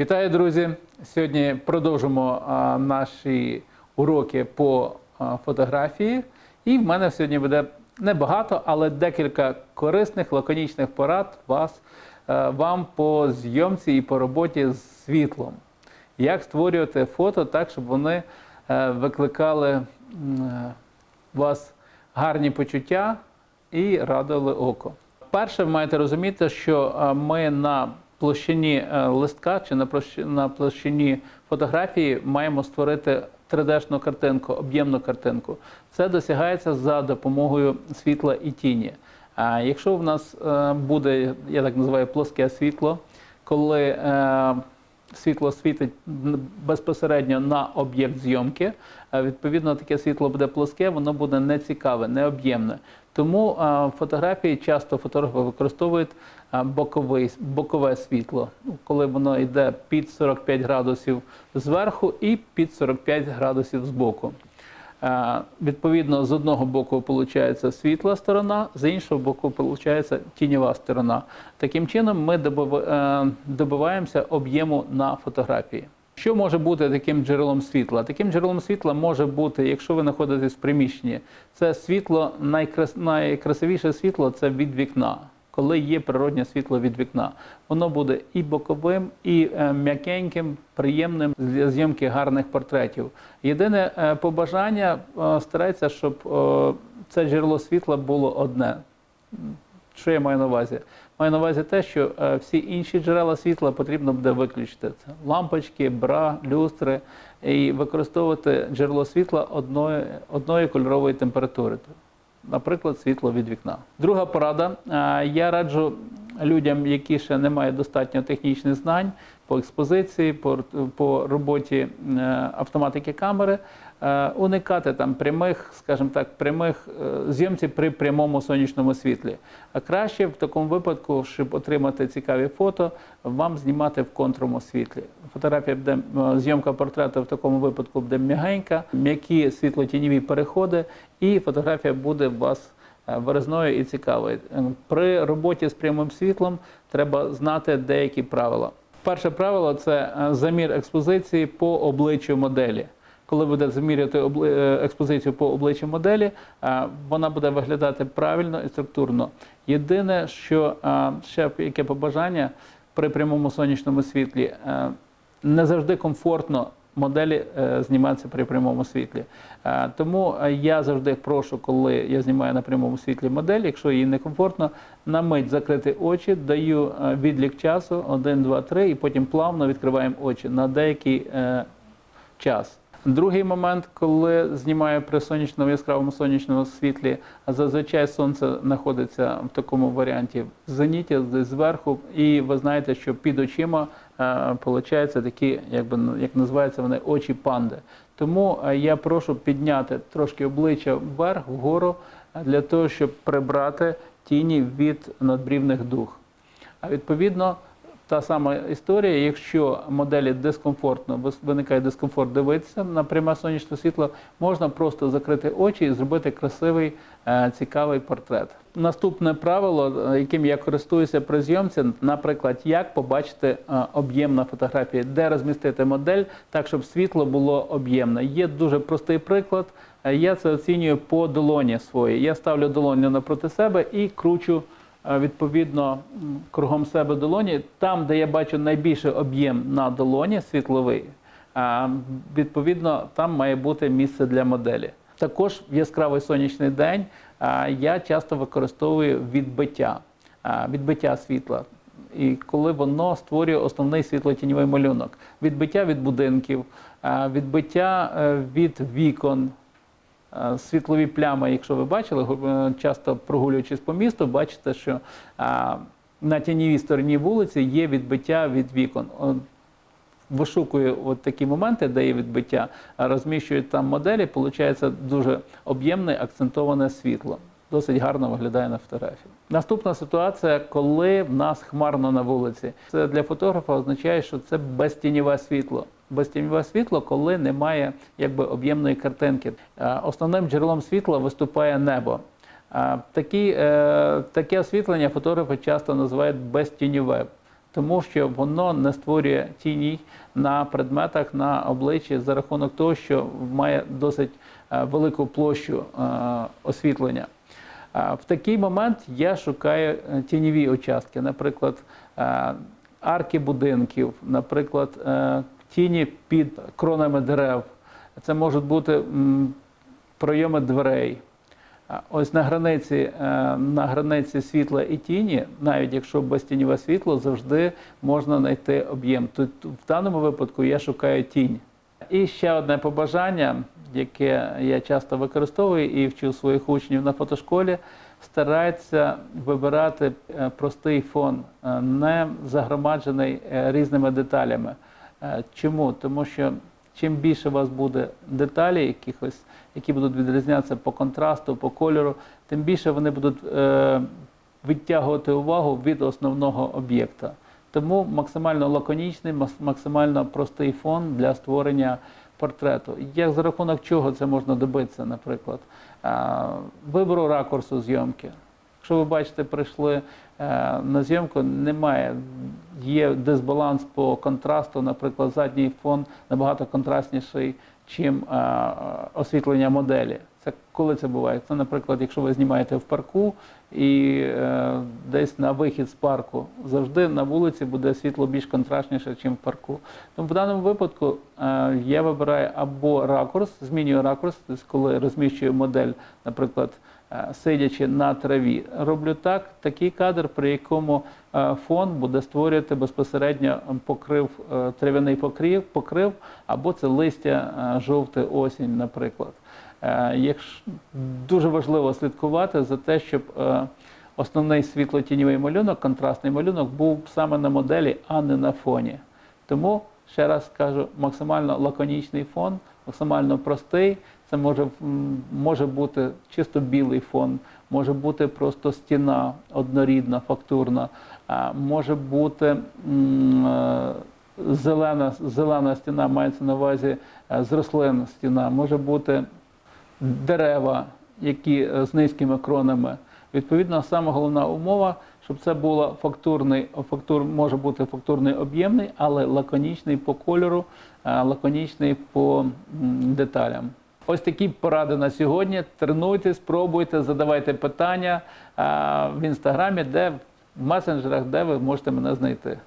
Вітаю, друзі! Сьогодні продовжимо а, наші уроки по а, фотографії. І в мене сьогодні буде небагато, але декілька корисних лаконічних порад вас, е, вам по зйомці і по роботі з світлом. Як створювати фото так, щоб вони е, викликали у вас гарні почуття і радували око. Перше, ви маєте розуміти, що ми на площині е, листка чи на площ- на площині фотографії маємо створити 3D-шну картинку, об'ємну картинку. Це досягається за допомогою світла і тіні. А якщо в нас е, буде, я так називаю, плоске світло, коли е, світло світить безпосередньо на об'єкт зйомки, е, відповідно таке світло буде плоске, воно буде нецікаве, необ'ємне. Тому е, фотографії часто фотографи використовують е, боковий, бокове світло, ну, коли воно йде під 45 градусів зверху і під 45 градусів збоку. Е, Відповідно, з одного боку виходить світла сторона, з іншого боку виходить тіньова сторона. Таким чином ми е, добиваємося об'єму на фотографії. Що може бути таким джерелом світла? Таким джерелом світла може бути, якщо ви знаходитесь в приміщенні, це світло, найкрас... найкрасивіше світло це від вікна. Коли є природнє світло від вікна, воно буде і боковим, і е, м'якеньким, приємним для зйомки гарних портретів. Єдине е, побажання е, старається, щоб це джерело світла було одне. Що я маю на увазі? Маю на увазі те, що всі інші джерела світла потрібно буде виключити. Це лампочки, бра, люстри, і використовувати джерело світла одної, одної кольорової температури. Наприклад, світло від вікна. Друга порада. Е, Я раджу людям, які ще не мають достатньо технічних знань по експозиції, по, по роботі е, автоматики камери, е, уникати там прямих, скажімо так, прямих е, зйомці при прямому сонячному світлі. А краще в такому випадку, щоб отримати цікаві фото, вам знімати в контрому світлі. Фотографія буде зйомка портрету в такому випадку буде м'ягенька, м'які світло-тіньові переходи, і фотографія буде у вас виразною і цікавою. Е, При роботі з прямим світлом треба знати деякі правила. Перше правило це е, замір експозиції по обличчю моделі. Коли буде заміряти е, експозицію по обличчю моделі, е, вона буде виглядати правильно і структурно. Єдине, що е, ще яке побажання при прямому сонячному світлі, е, не завжди комфортно моделі е, зніматися при прямому світлі. Е, Тому е, я завжди прошу, коли я знімаю на прямому світлі модель, якщо їй некомфортно, на мить закрити очі, даю відлік часу 1, 2, 3, і потім плавно відкриваємо очі на деякий час. Другий момент, коли знімаю при сонячному яскравому сонячному світлі, зазвичай сонце знаходиться в такому варіанті в зеніті, зверху, і ви знаєте, що під очима получаються такі, якби би як називаються вони очі панди. Тому е, я прошу підняти трошки обличчя вверх, вгору, е, для того, щоб прибрати тіні від надбрівних дух. А відповідно, та сама історія, якщо моделі дискомфортно виникає дискомфорт дивитися на пряме сонячне світло, можна просто закрити очі і зробити красивий, е, цікавий портрет. Наступне правило, е, яким я користуюся при зйомці, наприклад, як побачити е, об'єм на фотографії, де розмістити модель так, щоб світло було об'ємне. Є дуже простий приклад. Я це оцінюю по долоні своїй. Я ставлю долоню напроти себе і кручу відповідно кругом себе долоні. Там, де я бачу найбільший об'єм на долоні світловий, а, відповідно, там має бути місце для моделі. Також в яскравий сонячний день я часто використовую відбиття, відбиття світла. І коли воно створює основний світлотіньовий малюнок, відбиття від будинків, відбиття е, від вікон, Е, світлові плями, якщо ви бачили, е, часто прогулюючись по місту, бачите, що на тіньовій стороні вулиці є відбиття від вікон. От Вишукую от такі моменти, де є відбиття, розміщують там моделі, виходить дуже об'ємне акцентоване світло. Досить гарно виглядає на фотографії. Наступна ситуація, коли в нас хмарно на вулиці. Це для фотографа означає, що це безтіньове світло. Безтіньове світло, коли немає якби об'ємної картинки. Е, Основним джерелом світла виступає небо. Такі, е, таке освітлення фотографи часто називають безтіньове. тому що воно не створює тіней на предметах на обличчі за рахунок того, що має досить е, велику площу е, освітлення. В такий момент я шукаю е, тіньові участки, наприклад, е, арки будинків, наприклад, е, тіні під кронами дерев. Це можуть бути пройоми дверей. Ось на границі, е, на границі світла і тіні, навіть якщо безтіньове світло, завжди можна знайти об'єм. Тут в даному випадку я шукаю тінь. І ще одне побажання, яке я часто використовую і вчу своїх учнів на фотошколі, старайтеся вибирати е, простий фон, е, не загромаджений різними деталями. Е, Чому? Тому що чим більше у вас буде деталей, якихось, які будуть відрізнятися по контрасту, по кольору, тим більше вони будуть е, відтягувати увагу від основного об'єкта. Тому максимально лаконічний, максимально простий фон для створення портрету. Як за рахунок чого це можна добитися, наприклад, Е, вибору ракурсу зйомки. Якщо ви бачите, прийшли е, на зйомку, немає, є дисбаланс по контрасту, наприклад, задній фон набагато контрастніший, чим е, освітлення моделі. Це коли це буває? Це, наприклад, якщо ви знімаєте в парку і е, десь на вихід з парку, завжди на вулиці буде світло більш контрастніше, ніж в парку. Тому в даному випадку е, я вибираю або ракурс, змінюю ракурс, тобто коли розміщую модель, наприклад, е, сидячи на траві, роблю так, такий кадр, при якому е, фон буде створювати безпосередньо покрив, е, трав'яний покрив, покрив, або це листя е, жовте осінь, наприклад. Е, дуже важливо слідкувати за те, щоб е, основний світлотіньовий малюнок, контрастний малюнок, був саме на моделі, а не на фоні. Тому ще раз скажу, максимально лаконічний фон, максимально простий. Це може, може бути чисто білий фон, може бути просто стіна однорідна, фактурна, може бути е, зелена, зелена стіна, мається на увазі е, з рослин стіна, може бути дерева, які е, з низькими кронами. Відповідно, саме головна умова, щоб це було фактурний, фактур, може бути фактурний об'ємний, але лаконічний по кольору, е, лаконічний по деталям. Ось такі поради на сьогодні. Тренуйтесь, спробуйте, задавайте питання е, в інстаграмі, де в месенджерах, де ви можете мене знайти.